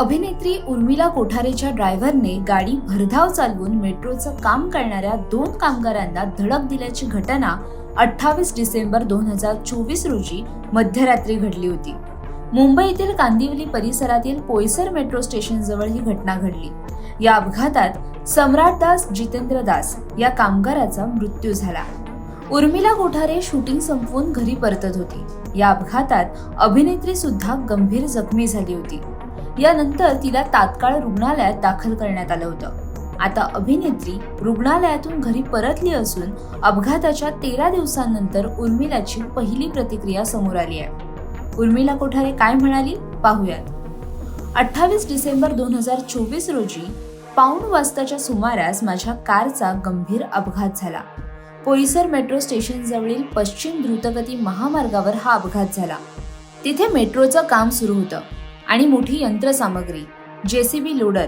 अभिनेत्री उर्मिला कोठारेच्या ड्रायव्हरने गाडी भरधाव चालवून मेट्रोचं काम करणाऱ्या दोन कामगारांना धडक दिल्याची घटना अठ्ठावीस डिसेंबर दोन हजार चोवीस रोजी मध्यरात्री घडली होती. मुंबईतील कांदिवली परिसरातील पोयसर मेट्रो स्टेशनजवळ ही घटना घडली. या अपघातात सम्राटदास जितेंद्र दास या कामगाराचा मृत्यू झाला. उर्मिला कोठारे शूटिंग संपवून घरी परतत होती. या अपघातात अभिनेत्री सुद्धा गंभीर जखमी झाली होती. यानंतर तिला तात्काळ रुग्णालयात दाखल करण्यात आलं होतं. आता अभिनेत्री रुग्णालयातून घरी परतली असून अपघाताच्या तेरा दिवसांनंतर उर्मिलाची पहिली प्रतिक्रिया समोर आली आहे. उर्मिला कोठारे काय म्हणाली? पाहूयात. अठ्ठावीस डिसेंबर दोन हजार चोवीस रोजी पाऊण वाजताच्या सुमारास माझ्या कारचा गंभीर अपघात झाला. पोईसर मेट्रो स्टेशन जवळील पश्चिम द्रुतगती महामार्गावर हा अपघात झाला. तिथे मेट्रोचं काम सुरू होतं. आणि मोठी यंत्रसामग्री जेसीबी लोडर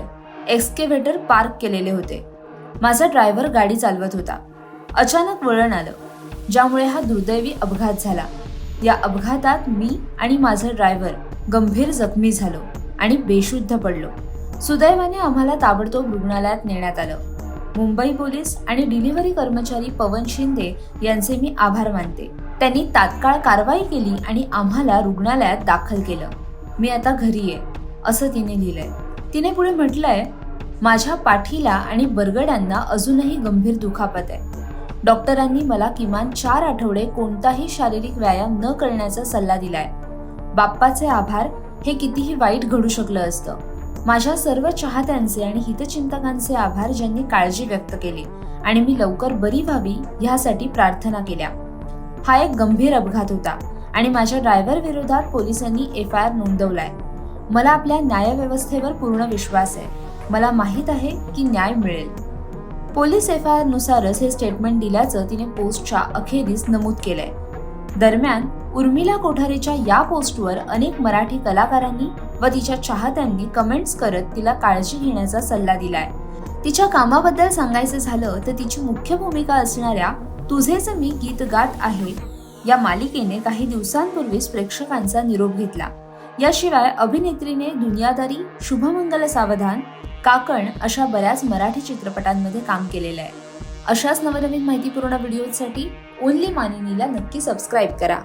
एक्सकेव्हेटर पार्क केलेले होते. माझा ड्रायव्हर गाडी चालवत होता. अचानक वळण आलं ज्यामुळे हा दुर्दैवी अपघात झाला. या अपघातात मी आणि माझा ड्रायव्हर गंभीर जखमी झालो आणि बेशुद्ध पडलो. सुदैवाने आम्हाला ताबडतोब रुग्णालयात नेण्यात आलं. मुंबई पोलीस आणि डिलिव्हरी कर्मचारी पवन शिंदे यांचे मी आभार मानते. त्यांनी तात्काळ कारवाई केली आणि आम्हाला रुग्णालयात दाखल केलं. मी आता घरी आहे असं तिने लिहिलंय. तिने पुढे म्हटलंय माझ्या पाठीला आणि बरगड्यांना अजूनही गंभीर दुखापत आहे. डॉक्टरांनी मला किमान चार आठवडे कोणताही शारीरिक व्यायाम न करण्याचा सल्ला दिलाय. बाप्पाचे आभार हे कितीही वाईट घडू शकलं असतं. माझ्या सर्व चाहत्यांचे आणि हितचिंतकांचे आभार ज्यांनी काळजी व्यक्त केली आणि मी लवकर बरी व्हावी ह्यासाठी प्रार्थना केल्या. हा एक गंभीर अपघात होता. आणि माझ्या ड्रायव्हर विरोधात पोलिसांनी एफ आय आर नोंदवलाय. मला आपल्या न्यायव्यवस्थेवर पूर्ण विश्वास आहे. मला माहीत आहे की न्याय मिळेल. पोलीस एफ आय आर नुसारच हे स्टेटमेंट दिल्याचं तिने पोस्टच्या अखेरीस नमूद केलंय. दरम्यान उर्मिला कोठारेच्या या पोस्टवर अनेक मराठी कलाकारांनी व तिच्या चाहत्यांनी कमेंट्स करत तिला काळजी घेण्याचा सल्ला दिलाय. तिच्या कामाबद्दल सांगायचं झालं तर तिची मुख्य भूमिका असणाऱ्या तुझेच मी गीत गात आहे या मालिकेने काही दिवसांपूर्वीच प्रेक्षकांचा निरोप घेतला. याशिवाय अभिनेत्रीने दुनियादारी शुभमंगल सावधान काकण अशा बऱ्याच मराठी चित्रपटांमध्ये काम केलेलं आहे. अशाच नवनवीन माहितीपूर्ण व्हिडिओसाठी ओनली मानिनीला नक्की सबस्क्राईब करा.